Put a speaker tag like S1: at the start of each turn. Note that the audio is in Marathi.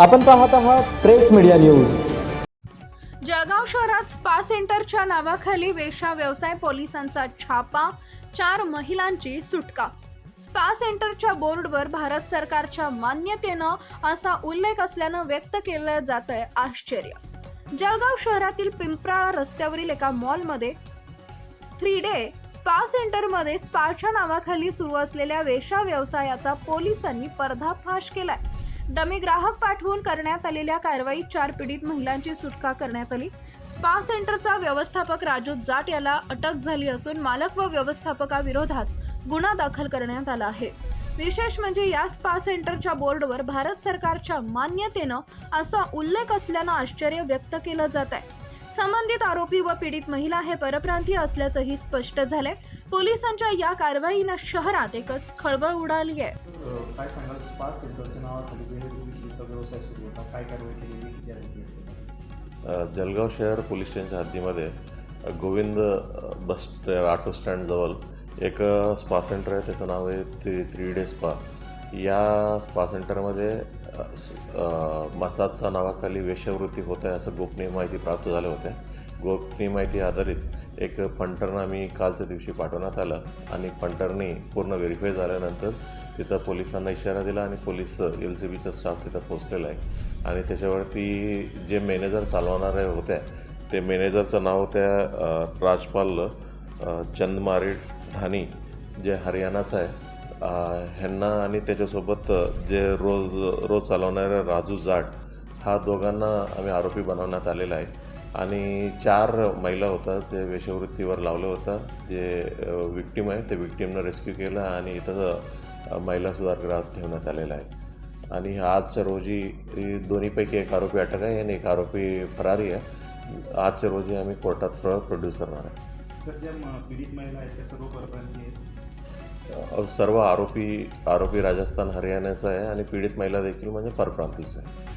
S1: आपण पाहत आहात प्रेस मीडिया न्यूज.
S2: जळगाव शहरात स्पा सेंटरच्या नावाखाली वेशा व्यवसाय पोलिसांचा छापा चार महिलांची सुटका. स्पा सेंटरच्या बोर्डवर भारत सरकारच्या मान्यतेनं असा उल्लेख असल्यानं व्यक्त केलं जात आहे आश्चर्य. जळगाव शहरातील पिंपराळा रस्त्यावरील एका मॉलमध्ये थ्री डे स्पा सेंटरमध्ये स्पाच्या नावाखाली सुरू असलेल्या वेशा व्यवसायाचा पोलिसांनी पर्दाफाश केलाय. डमी ग्राहक पाठवून करण्यात आलेल्या कारवाईत चार पीडित महिलांची सुटका करण्यात आली. स्पा सेंटरचा व्यवस्थापक राजू जाट याला अटक झाली असून मालक व व्यवस्थापकाविरोधात गुन्हा दाखल करण्यात आला आहे. विशेष म्हणजे या स्पा सेंटरच्या बोर्डवर भारत सरकारच्या मान्यतेनं असा उल्लेख असल्यानं आश्चर्य व्यक्त केलं जात आहे. संबंधित आरोपी व पीडित महिला हे परप्रांतीय असल्याचंही स्पष्ट झालंय. पोलिसांच्या या कारवाईनं शहरात एकच खळबळ उडाली आहे.
S3: काय सांगाल? स्पा सेंटरच्या नावाखाली व्यवसाय सुरू होता. काय कारवाई केलेली किती आरोपी आहेत?
S4: अ, जळगाव शहर पोलीस स्टेशनच्या हद्दीमध्ये अ, गोविंद अ, बस स्टॅ ऑटो स्टँडजवळ एक अ, स्पा सेंटर आहे. त्याचं नाव आहे थ्री थ्री डे स्पा. या स्पा सेंटरमध्ये मसाजच्या नावाखाली वेश्यावृत्ती होत आहे असं गोपनीय माहिती प्राप्त झाल्या होत्या गोपनीय माहिती आधारित एक फंटरनं आम्ही कालच्या दिवशी पाठवण्यात आलं आणि फंटरनी पूर्ण व्हेरीफाय झाल्यानंतर तिथं पोलिसांना इशारा दिला आणि पोलीस एल सी बीचा स्टाफ तिथं पोचलेला आहे. आणि त्याच्यावरती जे मॅनेजर चालवणारे होत्या ते मॅनेजरचं नाव त्या राजपाल चंदमारी ढाणी जे हरियाणाचं आहे. ह्यांना आणि त्याच्यासोबत जे रोज रोज चालवणाऱ्या राजू जाट हा दोघांना आम्ही आरोपी बनवण्यात आलेला आहे. आणि चार महिला होत्या ते वेशवृत्तीवर लावलं होतं. जे विक्टीम आहे ते विक्टीमनं रेस्क्यू केलं आणि इथं महिला सुधारगृहात ठेवण्यात आलेलं आहे. आणि आजच्या रोजी दोन्हीपैकी एक आरोपी अटक आहे आणि एक आरोपी फरारी आहे. आजच्या रोजी आम्ही कोर्टात प्रोड्यूस करणार आहे.
S3: सर ज्या पीडित महिला आहेत त्या सर्व आहेत.
S4: सर्व आरोपी आरोपी राजस्थान हरियाणाचा आहे आणि पीडित महिला देखील म्हणजे परप्रांतीच आहे.